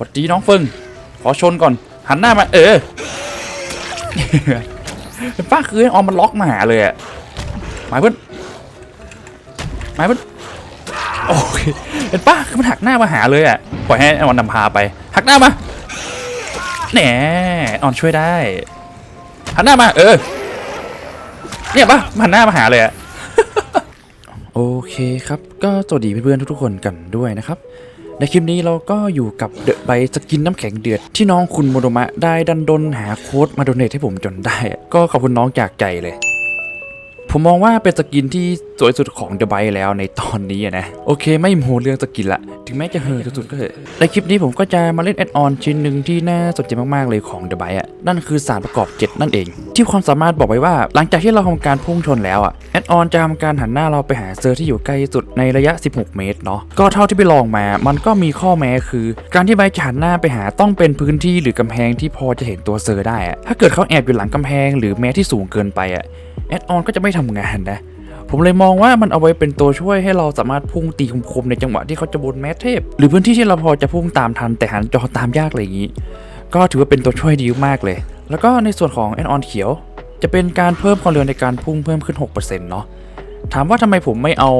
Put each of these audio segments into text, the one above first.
วัดดีน้องเฟิง ขอชนก่อน หันหน้ามา เออป้าคือออมมันล็อกมาหาเลยอะหมายเพื่อนหมายเพื่อนโอเคเห็นป้าคือมันหักหน้ามาหาเลยอะปล่อยให้ออนนำพาไป หักหน้ามาแหนออนช่วยได้ หันหน้ามา เออ เนี่ยปะมันหันหน้ามาหาเลยอะโอเคครับ ก็สวัสดีเพื่อนๆทุกๆคนกันด้วยนะครับ ในคลิปนี้เราก็อยู่กับเดอะไบสกินน้ำแข็งเดือด ที่น้องคุณโมโดมะได้ดันดนหาโค้ดมาโดเนทให้ผมจนได้ ก็ขอบคุณน้องจากใจเลย ผมมองว่าเป็นสกินที่สวยสุดของเดอะไบแล้วในตอนนี้อะนะ โอเคไม่โมเรื่องสกินละ ถึงแม้จะเฮอสุดๆก็เถอะในคลิปนี้ผมก็จะมาเล่นแอดออนชิ้นหนึ่งที่น่าสนใจมากๆเลยของเดอะไบอะนั่นคือสารประกอบ 7 นั่นเอง ที่ความสามารถบอกไว้ว่า หลังจากที่เราทำการพุ่งชนแล้วอะแอดออนจะทำการหันหน้าเราไปหาเซอร์ที่อยู่ใกล้สุดในระยะ 16 เมตรเนาะก็เท่าที่ไปลองมา มันก็มีข้อแม้คือ การที่ไบจะหันหน้าไปหาต้องเป็นพื้นที่หรือกำแพงที่พอจะเห็นตัวเซอร์ได้อะถ้าเกิดเขาแอบอยู่หลังกำแพง หรือแม้ที่สูงเกินไปอะ แอดออนก็จะไม่ทำงานนะ ผมเลยมองว่ามันเอาไว้เป็นตัวช่วยให้เราสามารถพุ่งตีคมๆในจังหวะที่เขาจะบนแมทเทพ หรือพื้นที่ที่เราพอจะพุ่งตามทันแต่หันจอตามยากอะไรอย่างนี้ ก็ถือว่าเป็นตัวช่วยดีมากเลย แล้วก็ในส่วนของแอดออนเขียว จะเป็นการเพิ่มความเร็วในการพุ่งเพิ่มขึ้น 6%เนาะถามว่าทำไมผมไม่เอา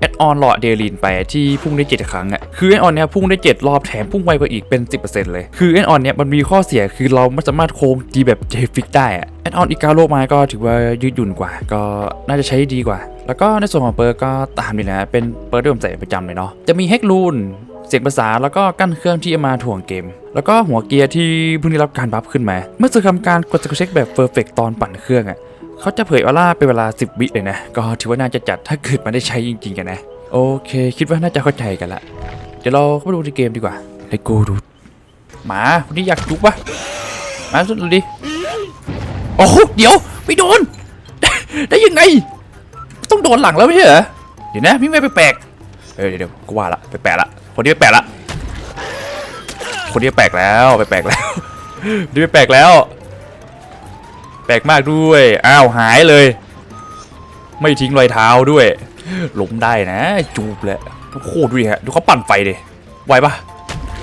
แอดออนหลอดเดลินไปที่พุ่งได้ 7 ครั้งอะคือแอดออนเนี้ยพุ่งได้ 7 รอบแถมพุ่งไวกว่าอีกเป็น 10%เลย คือแอดออนเนี้ยมันมีข้อเสียคือเราไม่สามารถโค้งตีแบบเจฟิกได้อะแอดออนอีกาโลมาก็ถือว่ายืดหยุ่นกว่า ก็น่าจะใช้ดีกว่า แล้วก็ในส่วนของเปิร์ก็ตามนี่นะ เป็นเปิร์ที่ผมใส่ประจำเลยเนาะจะมีเฮกลูนเสียงภาษาแล้วก็กั้นเครื่องที่มาถ่วงเกม แล้วก็หัวเกียร์ที่เพิ่งได้รับการบัฟขึ้นมา เมื่อจะทำการกดสกิลเช็คแบบเ e อร์เฟกตอนปั่นเครื่องอะ่ะ เขาจะเผยออร่าเป็นเวลา 10 วิเลยนะ ก็ถือว่าน่าจะจัดถ้าเกิดมันได้ใช้จริงๆกันนะ โอเค คิดว่าน่าจะเข้าใจกันละ เดี๋ยวเราเข้าไปดูในเกมดีกว่าไอ้กูดูหมาคนนี้อยากจุกปะมาสุดดูดิ โอ้โหเดี๋ยวไม่โดน ได้ยังไง ต้องโดนหลังแล้วไม่ใช่เหรอ เดี๋ยวนะพี่ไม่แปลกเดี๋ยวเดี๋ยวกูว่าละไปแปลกละคนนี้แปลกละคนนี้แปลกแล้วไปแปลกแล้วนี่แปลกแล้ว แปลกมากด้วย อ้าวหายเลย ไม่ทิ้งรอยเท้าด้วยล้มได้นะ จูบแหล้วโอ้โหดูดิฮะดูเขาปั่นไฟดิไหวปะ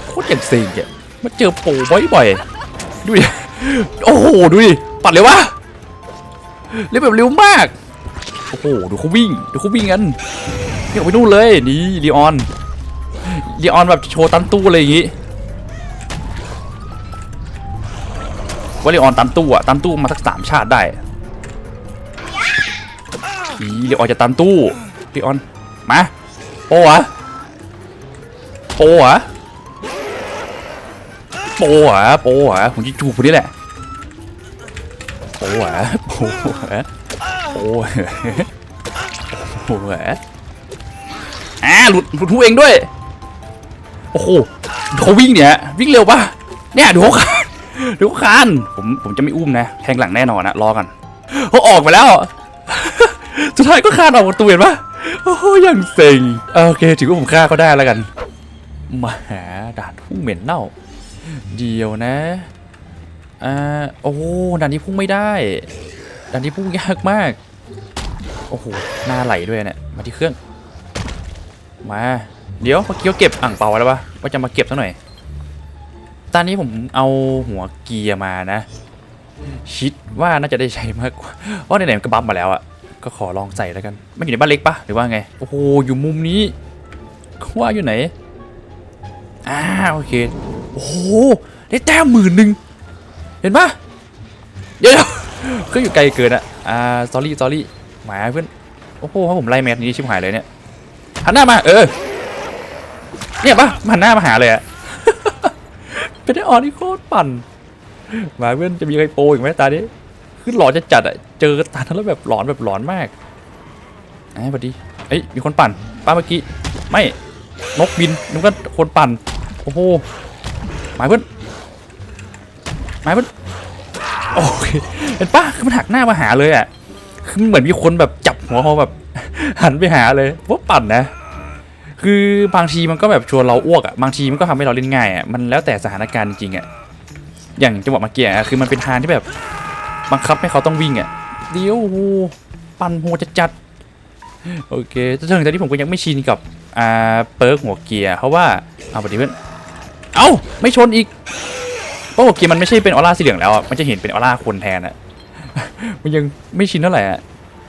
โคตรอย่างเซ็งอะมาเจอโปรบ่อยๆดูดิโอ้โหดูดิปั่นเร็ววะเร็วแบบเร็วมากโอ้โหดูเขาวิ่งดูเขาวิ่งกันวิ่งออกไปนู่นเลยนี่ลีออนลีออนแบบโชว์ตันตู้อะไรอย่างงี้ ว่าลีออนตันตู้อะตันตู้มาสักสามชาติได้อีลีออนจะตันตู้ลีออนมาโปวะโปวะโปวะโปวะผมจะจูบคนนี้แหละโปวะโปวะโอ้โอ้ยอ่าหลุดหลุดหูเองด้วย โอ้โหเขาวิ่งเนี่ย วิ่งเร็วปะเนี่ยดูเขา คานดูเขาคานผมผมจะไม่อุ้มนะแทงหลังแน่นอนนะรอกันเขาออกไปแล้ว สุดท้ายก็คานออกประตูเห็นปะโอ้โหอย่างเซ็งโอเคถือว่าผมฆ่าเขาได้แล้วกันมาหาด่านพุ่งเหม็นเน่า เดียวนะอ่าโอ้ด่านนี้พุ่งไม่ได้ด่านนี้พุ่งยากมากโอ้โหหน้าไหลด้วยเนี่ยมาที่เครื่อง มา เดี๋ยวเมื่อกี้เขาเก็บอ่างเปาไว้แล้วปะว่าจะมาเก็บซะหน่อย ตอนนี้ผมเอาหัวเกียร์มานะ คิดว่าน่าจะได้ใช้มากกว่าเพราะไหนๆก็บัฟมาแล้วอะก็ขอลองใส่แล้วกันมันอยู่ในบ้านเล็กปะหรือว่าไงโอ้โหอยู่มุมนี้ว่าอยู่ไหนอ่าโอเคโอ้โหได้แต้มหมื่นหนึ่งเห็นปะเดี๋ยวก็อยู่ไกลเกินอะอ่า s อรี่ s อรี่หมาเพื่อนโอ้โหถ้าผมไล่แมทนี้ชิบหายเลยเนี่ยหันหน้ามาเออเนี่ยปะหันหน้ามาหาเลยอะ เป็นไอออนที่โคตรปั่นหมาเพื่อนจะมีใครโปรอีกไหมตานี้คือหลอนจะจัดอะเจอตานั้นแล้วแบบหลอนแบบหลอนมากไอ้พอดีเอ้ยมีคนปั่นป้าเมื่อกี้ไม่นกบินนึกว่าคนปั่นโอ้โหหมายเพื่อนหมายเพื่อนโอเคเห็นปะคือมันหักหน้ามาหาเลยอะคือเหมือนมีคนแบบจับหัวเขาแบบหันไปหาเลยว่าปั่นนะ คือบางทีมันก็แบบชวนเราอ้วกอะบางทีมันก็ทำให้เราเล่นง่ายอะมันแล้วแต่สถานการณ์จริงๆอะอย่างจังหวะเมื่อกี้อะคือมันเป็นทางที่แบบบังคับให้เขาต้องวิ่งอะเดี๋ยวโหปั่นโหจะจัดโอเคแต่ถึงตอนนี้ผมก็ยังไม่ชินกับอ่าเปิร์กหัวเกียร์เพราะว่าเอาปฏิเพื่อนเอ้าไม่ชนอีกเพราะว่าเกมมันไม่ใช่เป็นออร่าสีเหลืองแล้วอะมันจะเห็นเป็นออร่าคนแทนอะมันยังไม่ชินเท่าไหร่อะ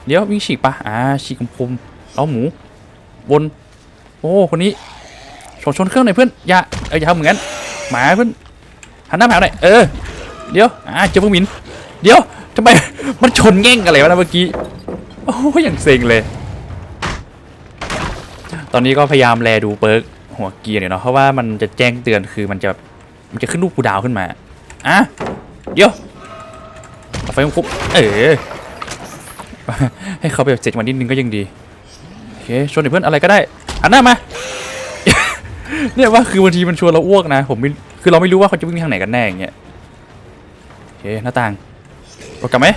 เดี๋ยววิ่งฉีกปะอ่าฉีกคมๆเอาหมูบน โอ้คนนี้ชนชนเครื่องหน่อยเพื่อนอย่าเอออย่าทำเหมือนกันหมาเพื่อนหันหน้ามาหาหน่อยเออเดี๋ยวอ่าเจอพวกมินเดี๋ยวทำไมมันชนแง่งอะไรวะนะเมื่อกี้โอ้ยอย่างเซ็งเลย ตอนนี้ก็พยายามแลดูเปิร์กหัวเกียร์เนี่ยเนาะเพราะว่ามันจะแจ้งเตือนคือมันจะมันจะขึ้นรูปกูดาวขึ้นมาอะเดี๋ยวไฟมันคุบเออให้เขาไปเสร็จวันนิดนึงก็ยังดีโอเคชนหน่อยเพื่อนอะไรก็ได้ หันหน้ามา เนี่ยว่าคือบางทีมันชวนเราอ้วกนะ ผมไม่คือเราไม่รู้ว่าเขาจะวิ่งทางไหนกันแน่อย่างเงี้ยโอเคหน้าต่างกดกลับไหม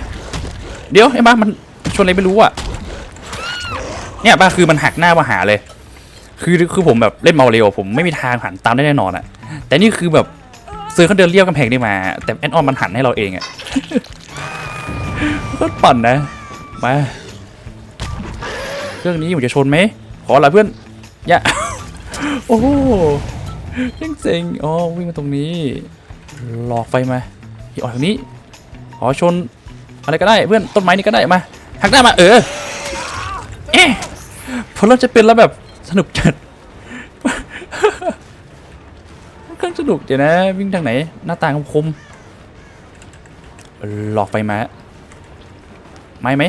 เดี๋ยวไอ้บ้ามันชวนอะไรไม่รู้อะเนี่ยบ้าคือมันหักหน้ามาหาเลย คือคือผมแบบเล่นเมาเร็วผมไม่มีทางหันตามได้แน่นอนอะ แต่นี่คือแบบเซอร์เขาเดินเรียบกำแพงได้มา แต่แอนออนมันหันให้เราเองอะก็ปั่นนะมาเครื่องนี้ผมจะชนไหมขอละเพื่อน อย่าโอ้โหเซ็งเซ็งอ๋อวิ่งมาตรงนี้ หลอกไฟมาอีออกทางนี้ขอชนอะไรก็ได้เพื่อนต้นไม้นี่ก็ได้มาหักหน้ามาเออเอ๊ะพอเริ่มจะเป็นแล้วแบบสนุกจัดเครื่องสนุกเดี๋ยวนะ วิ่งทางไหน หน้าต่างคมหลอกไฟมาไม้ไหม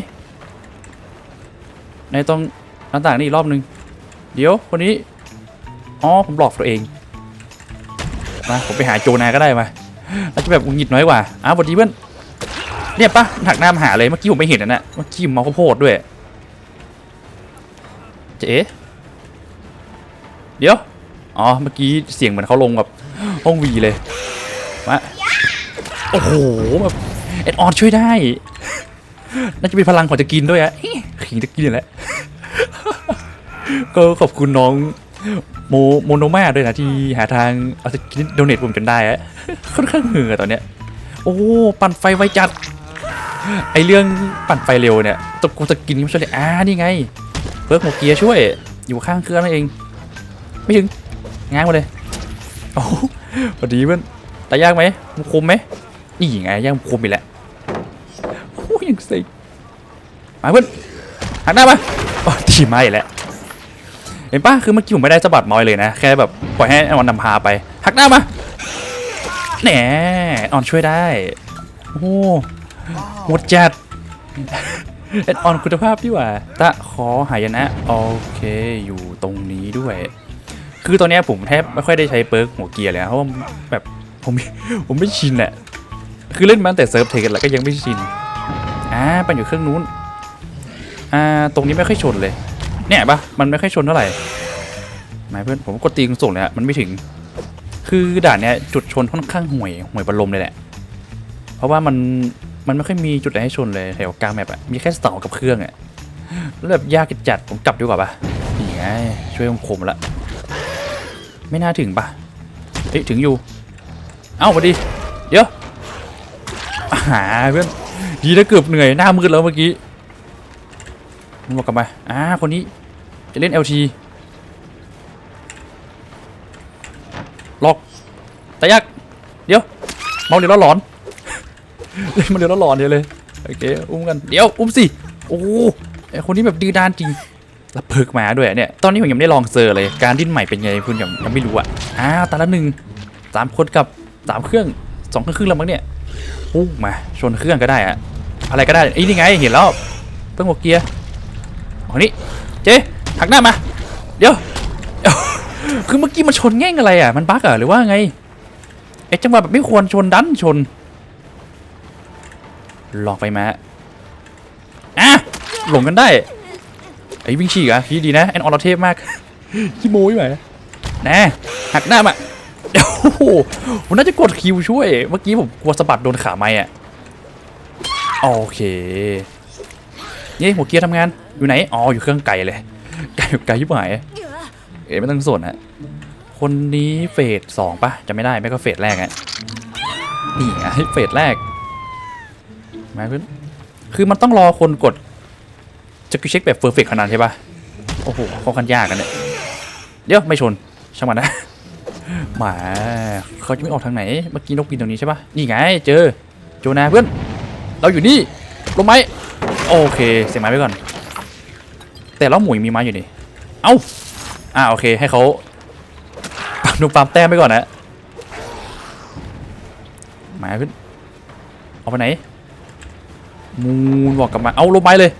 ในตรงหน้าต่างนี่อีกรอบนึง เดี๋ยวคนนี้ อ๋อ ผมหลอกตัวเองมาผมไปหาโจนาก็ได้มาเราจะแบบหงุดหงิดน้อยกว่า อ้าวสวัสดีเพื่อน เนี่ยปะหักหน้ามาหาเลย เมื่อกี้ผมไม่เห็นนะน่ะเมื่อกี้ผมเมาข้าวโพดด้วย เจ๊เดี๋ยว อ๋อ เมื่อกี้เสียงเหมือนเขาลงแบบห้องวีเลย มา โอ้โห แบบเอ็ดออนช่วยได้ น่าจะเป็นพลังของจะกินด้วยอะขิงจะกินแหละ ก็ขอบคุณน้องโมโมโนมาด้วยนะที่หาทางเอาจะกินโดเนทผมจนได้อะค่อนข้างเหงื่อตอนเนี้ย โอ้ ปั่นไฟไวจัด ไอเรื่องปั่นไฟเร็วเนี่ยตะกูตะกินไม่ช่วยเลยอ่านี่ไงเพิร์กหัวเกียร์ช่วย อยู่ข้างเครื่องนั่นเอง ไม่ถึงง้างมาเลยโอ้พอดีเพื่อนแต่ยากไหมมันคมไหมนี่ไงยากมันคมอีกแล้วโอ้ยยังสิมาเพื่อนหันหน้ามาโอ้ทีมาอีกแล้ว เห็นปะคือเมื่อกี้ผมไม่ได้สะบัดมอยเลยนะ แค่แบบปล่อยให้ออนนำพาไป หักหน้ามาแหนออนช่วยได้ โอ้หมดจัดเอ็ดออนคุณภาพดีกว่า ตะขอหายนะ โอเค อยู่ตรงนี้ด้วย คือตอนนี้ผมแทบไม่ค่อยได้ใช้เปิร์กหัวเกียร์เลยเพราะว่าแบบผมผมไม่ชินอะคือเล่นมาตั้งแต่เซิร์ฟเทกันแล้วก็ยังไม่ชิน อ่าไปอยู่เครื่องนู้น อ่า ตรงนี้ไม่ค่อยชนเลย เนี่ยปะมันไม่ค่อยชนเท่าไหร่หมายเพื่อนผมกดตีส่งเลยอะมันไม่ถึง คือด่านเนี้ยจุดชนค่อนข้างห่วยห่วยบรรลมเลยแหละ เพราะว่ามันมันไม่ค่อยมีจุดไหนให้ชนเลยแถวกลางแมปอะมีแค่เสากับเครื่องอะแล้วแบบยากจัดผมกลับดีกว่าปะนี่ไงช่วยผมคมละไม่น่าถึงปะเอ้ยถึงอยู่ เอ้าพอดี เดี๋ยวหาเพื่อนดีนะเกือบเหนื่อยหน้ามืดแล้วเมื่อกี้ มันบอกกลับมาอ่าคนนี้จะเล่น LT ล็อกแต่ยากเดี๋ยวเมาเดี๋ยวแล้วหลอนเล่นมาเร็วแล้วหลอนเดียวเลยโอเคอุ้มกันเดี๋ยวอุ้มสิโอ้ไอคนนี้แบบดื้อด้านจริงแล้วเพิกมาด้วยเนี่ยตอนนี้ผมยังไม่ได้ลองเซอร์เลยการดิ้นใหม่เป็นไงคุณยังยังไม่รู้อะอ้าวตาละหนึ่งสามคนกับสามเครื่องสองเครื่องครึ่งแล้วมั้งเนี่ยอู้มาชนเครื่องก็ได้อะอะไรก็ได้ไอ้ยนี่ไงเห็นแล้วเพิ่งหัวเกียร์ คนนี้เจ๊หักหน้ามา เดี๋ยว คือเมื่อกี้มันชนแง่งอะไรอะ มันบั๊กอะหรือว่าไงไอ้จังหวะแบบไม่ควรชนดันชน ลองไปมาอะหลงกันได้ ไอ้วิ่งฉีกอะพี่ดีนะแอนออร์เทพมากขี้โม้ยไหมแน่หักหน้ามาเดี๋ยวผมน่าจะกดคิวช่วย เมื่อกี้ผมกลัวสะบัดโดนขาไม้อะ โอเค นี่หัวเกียร์ทำงาน อยู่ไหน อ๋อ อยู่เครื่องไก่เลย ไก่ไก่ยิ่งหายเอ๋ไม่ต้องสนฮะ คนนี้เฟสสองปะจะไม่ได้ไม่ก็เฟสแรกอะนี่ไงเฟสแรก มาเพื่อนคือมันต้องรอคนกดสกิลเช็คแบบเฟอร์เฟกขนาดใช่ปะโอ้โหค่อนข้างยากกันเนี่ย เดี๋ยวไม่ชน ช่างมันนะ หมาเขาจะไม่ออกทางไหน เมื่อกี้นกบินตรงนี้ใช่ปะนี่ไง เจอ โจนาเพื่อน เราอยู่นี่ลงไหมโอเค เสียไม้ไปก่อน แต่เราหมุยมีไม้อยู่นี่ เอ้า อ่าโอเคให้เขาปามดูปามแต้มไปก่อนนะหมาขึ้น เอาไปไหน มูนบอกกลับมา เอาลงไม้เลย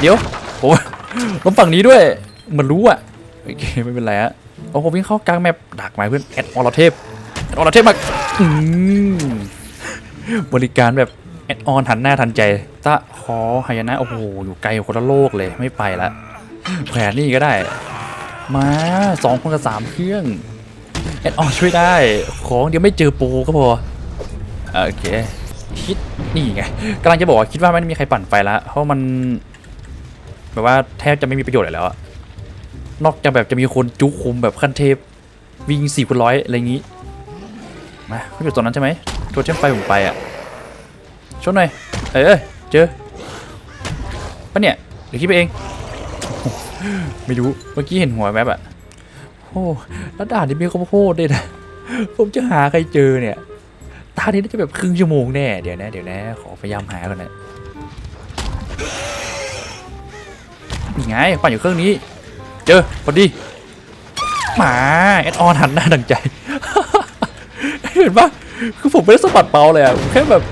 เดี๋ยวโอ้ลงฝั่งนี้ด้วย มันรู้อะโอเคไม่เป็นไรฮะโอ้โหวิ่งเข้ากลางแมปดักไม้เพื่อนแอดออรเทพแอดออรเทพมาอืมบริการแบบ แอดออนทันหน้าทันใจตะขอหายนะโอ้โหอยู่ไกลคนละโลกเลยไม่ไปละแขวนนี่ก็ได้ มาสองคนกับสามเครื่องแอดออนช่วยได้ ของเดี๋ยวไม่เจอโปรก็พอโอเคคิดนี่ไงกำลังจะบอกว่าคิดว่าไม่มีใครปั่นไฟแล้วเพราะมันแบบว่าแทบจะไม่มีประโยชน์อะไรแล้วนอกจากแบบจะมีคนจุกคุมแบบขั้นเทพวิ่งสี่คูณร้อยอะไรอย่างงี้มาเขาอยู่ตรงนั้นใช่ไหมโทรเทมไฟผมไปอะ ชนหน่อยเออเจอปะเนี่ยหรือคิดไปเอง ไม่รู้เมื่อกี้เห็นหัวแวบอะโอ้แล้วด่านที่มีข้าวโพดด้วยนะผมจะหาใครเจอเนี่ยตานี้น่าจะแบบครึ่งชั่วโมงแน่เดี๋ยวนะเดี๋ยวนะขอพยายามหาก่อนนะนี่ไงปั่นอยู่เครื่องนี้ เจอพอดีหมาแอดออนหันหน้าดังใจ เห็นปะคือผมไม่ได้สะบัดเบาเลยอะผมแค่แบบ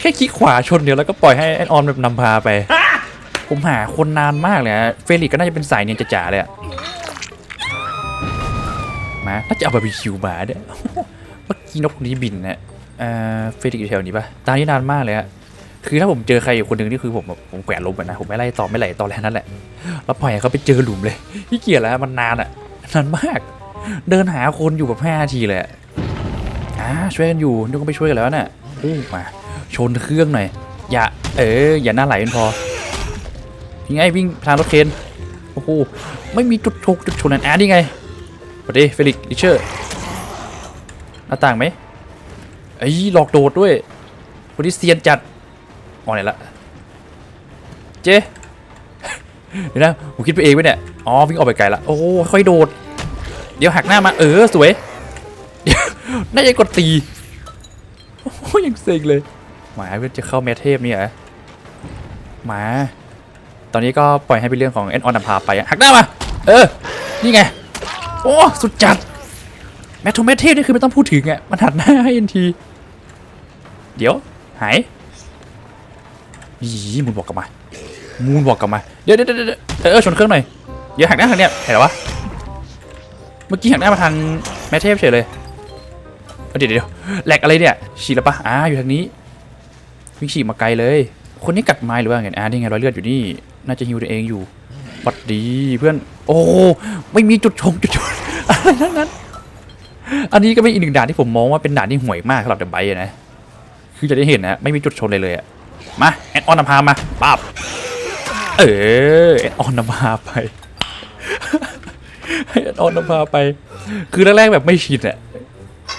แค่คลิกขวาชนเดียวแล้วก็ปล่อยให้แอดออนแบบนำพาไป ผมหาคนนานมากเลยอะเฟลิกก็น่าจะเป็นสายเนียนจ๋าๆเลยอะมาน่าจะเอาบาร์บีคิวมาเนี่ยเมื่อกี้นกนี้บินนะเอ่อเฟลิกอยู่แถวนี้ปะตามนี้นานมากเลยอะคือถ้าผมเจอใครอยู่คนหนึ่งนี่คือผมแบบผมแขวนลมนะผมไม่ไล่ต่อไม่ไหลต่อแล้วนั่นแหละแล้วปล่อยให้เขาไปเจอหลุมเลยพี่เกียจแล้วมันนานอะนานมาก เดินหาคนอยู่แบบห้าทีเลยอ่าช่วยกันอยู่นึกว่าไปช่วยกันแล้วน่ะ อู้มา ชนเครื่องหน่อย อย่า เออ อย่าหน้าไหลเป็นพอยังไงวิ่งทางรถเคนโอ้โห ไม่มีจุดชกจุดชนอันอะนี่ไงสวัสดีเฟลิกดิเชอร์ หน้าต่างไหมไอ้หลอกโดดด้วยคนที่เซียนจัดอ๋อไหนละเจ๊เดี๋ยวนะผมคิดไปเองไว้เนี่ย อ๋อ วิ่งออกไปไกลละ โอ้ค่อยโดด เดี๋ยวหักหน้ามา เออ สวยเดี๋ยวน่าจะกดตี โอ้ยังเซ็งเลย หมาเพื่อจะเข้าแมทเทพนี่เหรอหมา ตอนนี้ก็ปล่อยให้เป็นเรื่องของเอ็นออนนำพาไปหักหน้ามา เออ นี่ไง โอ้ สุดจัด แมทโทแมทเทพนี่คือไม่ต้องพูดถึงอะมันหันหน้าให้ทันที เดี๋ยว หายยี่มูนบอกกลับมา มูนบอกกลับมาเดี๋ยวเดี๋ยวเดี๋ยวเดี๋ยวเออชนเครื่องหน่อย เดี๋ยวหักหน้าทางเนี้ยเห็นหรอวะ เมื่อกี้หักหน้ามาทางแมทเทพเฉยเลย เดี๋ยวเดี๋ยวแหลกอะไรเนี่ยฉีดแล้วปะอ่าอยู่ทางนี้วิ่งฉีดมาไกลเลย คนนี้กัดไม้หรือว่าไงอ่านี่ไงรอยเลือดอยู่นี่ น่าจะฮิวตัวเองอยู่วัดดีเพื่อน โอ้ไม่มีจุดชงจุดชนอะไรทั้งนั้น อันนี้ก็เป็นอีกหนึ่งด่านที่ผมมองว่าเป็นด่านที่ห่วยมากสำหรับเดอะไบนะ คือจะได้เห็นนะไม่มีจุดชนเลยเลยอะมาแอดออนนำพามาปับเออแอดออนนำพาไปแอดออนนำพาไป คือแรกๆแบบไม่ชินอะ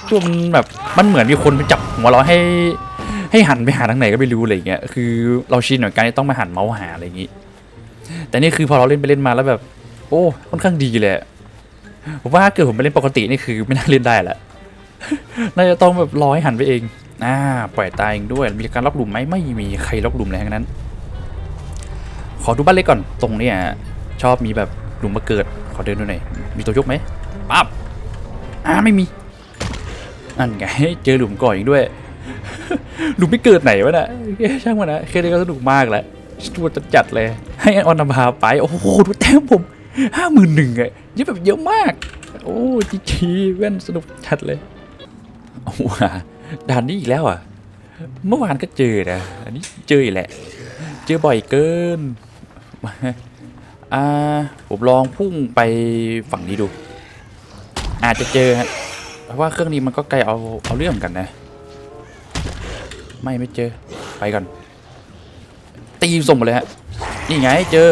ช่วงมันแบบมันเหมือนมีคนไปจับหัวเราให้ ให้หันไปหาทางไหนก็ไม่รู้อะไรอย่างเงี้ยคือเราชินกับการที่ต้องมาหันเมาส์หาอะไรอย่างงี้ แต่นี่คือพอเราเล่นไปเล่นมาแล้วแบบ โอ้ค่อนข้างดีเลยผมว่าถ้าเกิดผมไปเล่นปกตินี่คือไม่น่าเล่นได้ละน่าจะต้องแบบรอให้หันไปเองอ่าปล่อยตายเองด้วยมีการล็อกหลุมไหมไม่มีใครล็อกหลุมเลยทั้งนั้น ขอดูบ้านเล็กก่อนตรงเนี้ยชอบมีแบบหลุมมาเกิด ขอเดินดูหน่อยมีตัวยกไหมปั๊บอ่าไม่มี นั่นไงเจอหลุมก่อนอีกด้วย หลุมไม่เกิดไหนวะน่ะช่างมันนะแค่นี้ก็สนุกมากแล้วตัวจะจัดเลย ให้ออนนำพาไป โอ้โหดูแต้มผมห้าหมื่นหนึ่งอะเยอะแบบเยอะมาก โอ้จีจีแว่นสนุกจัดเลยโอ้โหด่านนี้อีกแล้วอะ เมื่อวานก็เจอนะอันนี้เจออีกแหละ เจอบ่อยเกินอ่าผมลองพุ่งไปฝั่งนี้ดู อาจจะเจอฮะ เพราะว่าเครื่องนี้มันก็ไกลเอาเอาเรื่องกันนะ ไม่ไม่เจอไปก่อน ตีส่งมาเลยฮะนี่ไงเจอ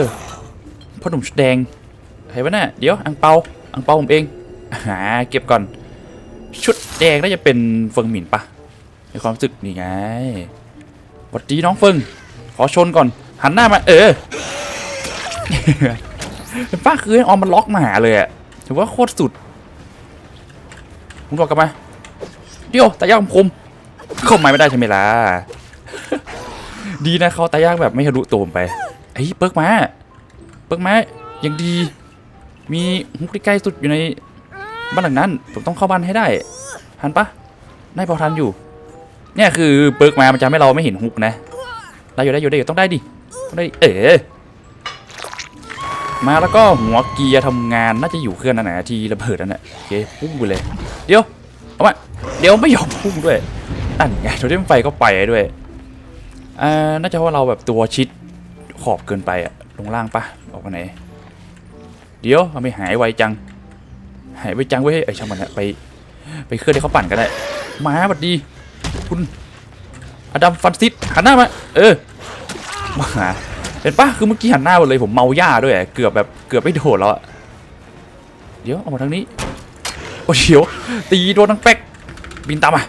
พ่อหนุ่มชุดแดงเห็นปะน่ะเดี๋ยวอังเปาอังเปาผมเองหาเก็บก่อน ชุดแดงน่าจะเป็นเฟิงหมินปะในความรู้สึกนี่ไงสวัสดีน้องเฟิง ขอชนก่อน หันหน้ามา เออเป้าคืออออมมันล็อกมาหาเลยอะถือว่าโคตรสุด มึงบอกกลับมาเดี๋ยวตายากคมเข้าไม้ไม่ได้ใช่ไหมล่ะ ดีนะเขาตายากแบบไม่ทะลุตัวผมไปไอ้ยเปิร์กมาเปิร์กมายังดี มีฮุกที่ใกล้สุดอยู่ในบ้านหลังนั้น ผมต้องเข้าบ้านให้ได้ทันปะได้พอทันอยู่ เนี่ยคือเปิร์กมามันจะทำให้เราไม่เห็นฮุกนะ ได้อยู่ได้อยู่ได้อยู่ต้องได้ดิต้องได้ดิเออ มาแล้วก็หัวเกียร์ทำงานน่าจะอยู่เครื่องนั่นแหละที่ระเบิดนั่นแหละโอเคพุ่งไปเลย เดี๋ยวเอามาเดี๋ยวไม่ยอมพุ่งด้วยนั่นไงโดนไฟก็ไปด้วยอ่าน่าจะว่าเราแบบตัวชิดขอบเกินไปอะลงล่างปะออกมาไหน เดี๋ยวทำไมหายไวจัง หายไวจังเว้ยไอ้ช่างมันอะไป ไปเคลื่อนให้เขาปั่นก็ได้ มาบัดดี คุณอดัมฟันซิสหันหน้ามา เออมาหา เห็นปะคือเมื่อกี้หันหน้าหมดเลยผมเมาหญ้าด้วยอะเกือบแบบเกือบไม่โดดแล้วอะเดี๋ยวเอามาทางนี้โอ้เดี๋ยวตีโดนทั้งแป๊กบินตามมา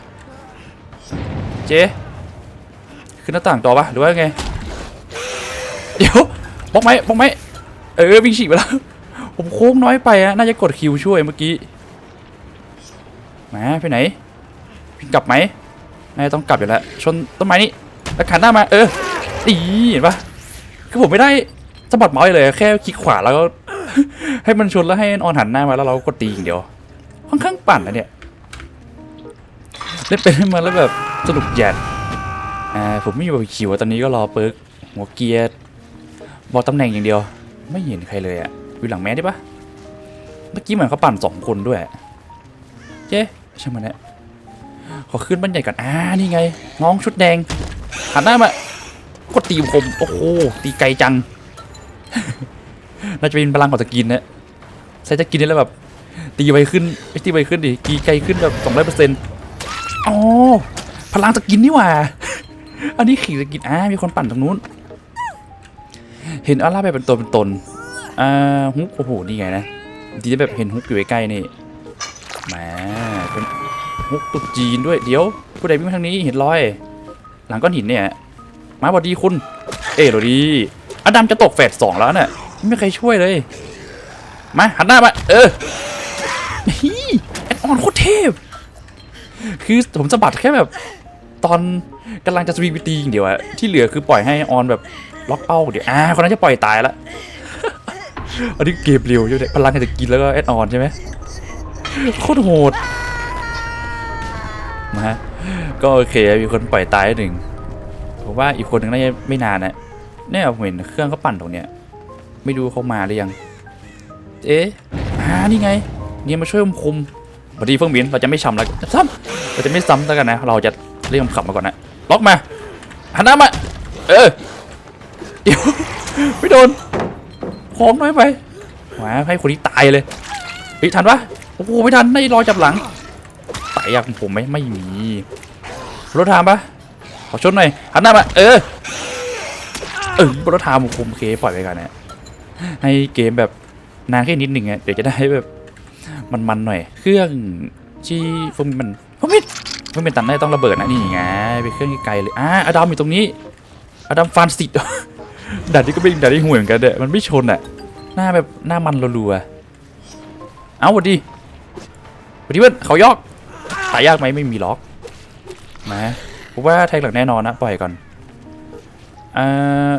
เจ๊ขึ้นหน้าต่างต่อปะหรือว่าไงเดี๋ยวบล็อกไหมบล็อกไหมเออวิ่งฉีกไปแล้วผมโค้งน้อยไปอะน่าจะกดคิวช่วยเมื่อกี้มาไปไหนพี่กลับไหมน่าจะต้องกลับอยู่แล้วชนต้นไม้นี่แล้วขันหน้ามาเอออีเห็นปะ คือผมไม่ได้สะบัดเมาส์เลย แค่คลิกขวาแล้วก็ ให้มันชนแล้วให้ออนหันหน้ามาแล้วเราก็กดตีอย่างเดียว ค่อนข้างปั่นนะเนี่ยเล่นไปเล่นมาแล้วแบบสนุกแย่อ่าผมไม่มีบอคิวตอนนี้ก็รอเปิร์กหัวเกียร์บอกตำแหน่งอย่างเดียว ไม่เห็นใครเลยอะอยู่หลังแมสได้ปะเมื่อกี้เหมือนเขาปั่นสองคนด้วยเจ๊ช่างมันนะขอขึ้นบ้านใหญ่ก่อนอ่านี่ไง น้องชุดแดงหันหน้ามา กดตีผมโอ้โหตีไกลจังน่าจะเป็นพลังของสกินนะใช้สกินนี่แล้วแบบตีไวขึ้นไม่ตีไวขึ้นดิตีไกลขึ้นแบบสองร้อยเปอร์เซ็นต์อ๋อพลังสกินนี่หว่า อันนี้ขี่สกินอ่ามีคนปั่นตรงนู้น เห็นอาร่าแบบเป็นตัวเป็นตนอ่าฮุกโอ้โหนี่ไงนะดีจะแบบเห็นฮุกอยู่ใกล้ๆนี่แหมาเป็นฮุกตุกจีนด้วยเดี๋ยวผู้ใดวิ่งมาทางนี้เห็นรอย หลังก้อนหินเนี่ย มาบอดีคุณ เอ๋โรดีอดัมจะตกแฟดสองแล้วน่ะไม่มีใครช่วยเลย มาหันหน้ามาเออฮีแอดออนโคตรเทพ คือผมสะบัดแค่แบบ ตอนกำลังจะสวีวิตีอย่างเดียวอะที่เหลือคือปล่อยให้ออนแบบล็อกเป้าเดี๋ยวอ่าคนนั้นจะปล่อยตายละอันนี้เกมเร็วอยู่เนี่ยพลังจะกินแล้วก็แอดออนใช่ไหมโคตรโหดนะฮะก็โอเคมีคนปล่อยตายหนึ่ง ผมว่าอีกคนหนึ่งน่าจะไม่นานนะเนี่ยผมเห็นเครื่องเขาปั่นตรงเนี้ยไม่ดูเขามาหรือยัง เอ๊ะอ่านี่ไง เนี่ยมาช่วยคุมคุมพอดีเพิ่องบินเราจะไม่ช้ำแล้วซ้ำเราจะไม่ซ้ำแล้วกันนะ เราจะเรียกขับมาก่อนนะล็อกมาหันหน้ามาเออเดี๋ยวไม่โดนพร้อมน้อยไปหมาให้คนนี้ตายเลยเฮ้ยทันปะโอ้โหไม่ทันได้รอจับหลังตายอยากผมไหมไม่มีรถทามปะ ขอชนหน่อยหันหน้ามา เออ เออรถทามผมเคปล่อยไปกันนะให้เกมแบบนานแค่นิดหนึ่งอะเดี๋ยวจะได้แบบมันๆหน่อย เครื่องที่ฟงมันฟงมิดฟงมิดตันได้ต้องระเบิดนะนี่ไงไปเครื่องไกลเลยอ่าอดัมอยู่ตรงนี้อดัมฟานสิตดัดนี่ก็เป็นดัดที่ห่วยเหมือนกันเด้มันไม่ชนอะหน้าแบบหน้ามันรัวๆเอาหวัดดีหวัดดีเพื่อนเขายอกตายยากไหมไม่มีล็อกมา ผมว่าแทงหลังแน่นอนนะ ปล่อยก่อนอ่า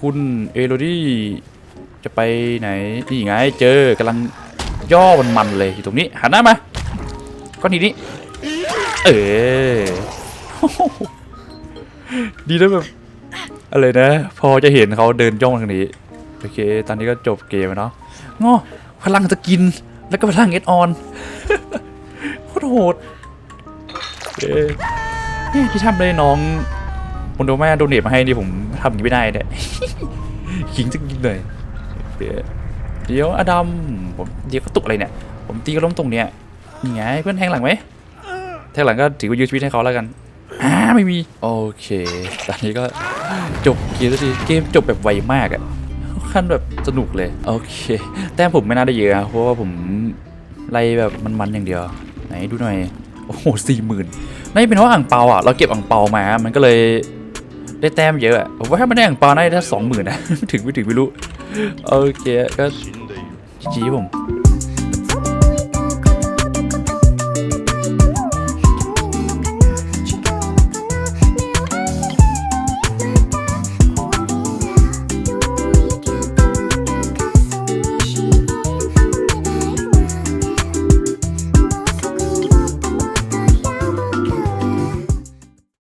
คุณเอโรดี้จะไปไหน นี่ไงเจอกำลังย่อมันมันเลยอยู่ตรงนี้หันหน้ามาก้อนหินนี้เออดีนะแบบอะไรนะ พอจะเห็นเขาเดินย่องทางนี้ โอเค ตอนนี้ก็จบเกมแล้วเนาะง้อพลังจะกิน แล้วก็พลังเอ็ดออนโคตรโหด เนี่ยที่ทำเลยน้องคนโดแม่โดเนทมาให้นี่ผมทำอย่างนี้ไม่ได้เนี่ยขิงจะกินเลยเดี๋ยวเดี๋ยวอดัมผมเดี๋ยวกระตุกอะไรเนี่ย ผมตีกระล้มตรงเนี้ยนี่ไงเพื่อนแทงหลังไหมแทงหลังก็ถือว่ายื้อชีวิตให้เขาแล้วกันอ่าไม่มี โอเค ตอนนี้ก็จบเกมสักทีเกมจบแบบไวมากอะขั้นแบบสนุกเลย โอเค แต้มผมไม่น่าได้เยอะนะเพราะว่าผมไล่แบบมันๆอย่างเดียว ไหนดูหน่อย โอ้โหสี่หมื่น น่าจะเป็นเพราะอ่างเปาอะเราเก็บอ่างเปามา มันก็เลยได้แต้มเยอะผมว่าถ้ามันได้อ่างเปาน่าจะได้สองหมื่นนะ ถึงไม่ถึงไม่รู้ โอเคก็จีผม